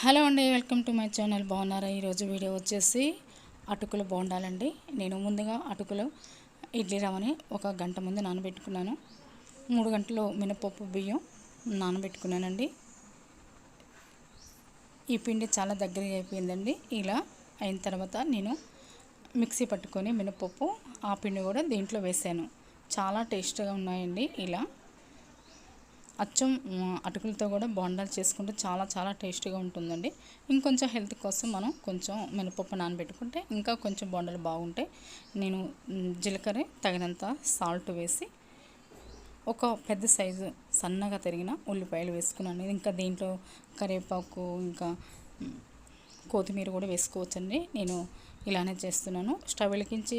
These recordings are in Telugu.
హలో అండి వెల్కమ్ టు మై ఛానల్. బాగున్నారా? ఈరోజు వీడియో వచ్చేసి అటుకులు బాగుండాలండి నేను ముందుగా అటుకులు ఇడ్లీ రవ్వని ఒక గంట ముందు నానబెట్టుకున్నాను. మూడు గంటలు మినపప్పు బియ్యం నానబెట్టుకున్నానండి. ఈ పిండి చాలా దగ్గరగా అయిపోయిందండి. ఇలా అయిన తర్వాత నేను మిక్సీ పట్టుకొని మినపప్పు ఆ పిండి కూడా దీంట్లో వేసాను. చాలా టేస్ట్గా ఉన్నాయండి. ఇలా అచ్చం అటుకులతో కూడా బోండాలు చేసుకుంటే చాలా చాలా టేస్టీగా ఉంటుందండి. ఇంకొంచెం హెల్త్ కోసం మనం కొంచెం మినపప్పు నానబెట్టుకుంటే ఇంకా కొంచెం బోండాలు బాగుంటాయి నేను జీలకర్ర తగినంత సాల్ట్ వేసి ఒక పెద్ద సైజు సన్నగా తరిగిన ఉల్లిపాయలు వేసుకున్నాను. ఇంకా దీంట్లో కరివేపాకు ఇంకా కొత్తిమీర కూడా వేసుకోవచ్చండి. నేను ఇలానే చేస్తున్నాను. స్టవ్ వెలిగించి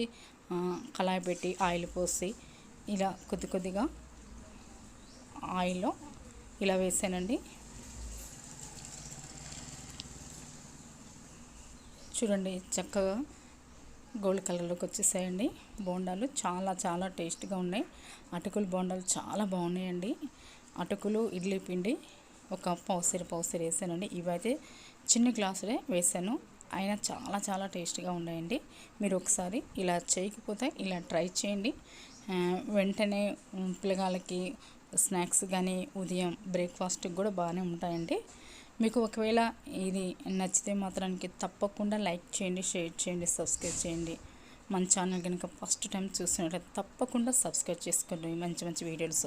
కళాయి పెట్టి ఆయిల్ పోసి ఇలా కొద్ది కొద్దిగా ఆయిల్లో ఇలా వేసానండి. చూడండి చక్కగా గోల్డ్ కలర్లోకి వచ్చేసాయండి. బోండాలు చాలా చాలా టేస్ట్గా ఉన్నాయి. అటుకులు బోండాలు చాలా బాగున్నాయండి. అటుకులు ఇడ్లీ పిండి ఒక పౌసరి పౌసరి వేసానండి. ఇవైతే చిన్న గ్లాసులే వేసాను. అయినా చాలా చాలా టేస్ట్గా ఉన్నాయండి. మీరు ఒకసారి ఇలా చేయకపోతే ఇలా ట్రై చేయండి. వెంటనే పిల్లగాళ్ళకి స్నాక్స్ కానీ ఉదయం బ్రేక్ఫాస్ట్కి కూడా బాగానే ఉంటాయండి. మీకు ఒకవేళ ఇది నచ్చితే మాత్రానికి తప్పకుండా లైక్ చేయండి షేర్ చేయండి సబ్స్క్రైబ్ చేయండి. మన ఛానల్ కనుక ఫస్ట్ టైం చూసినట్లయితే తప్పకుండా సబ్స్క్రైబ్ చేసుకోండి. మంచి మంచి వీడియోస్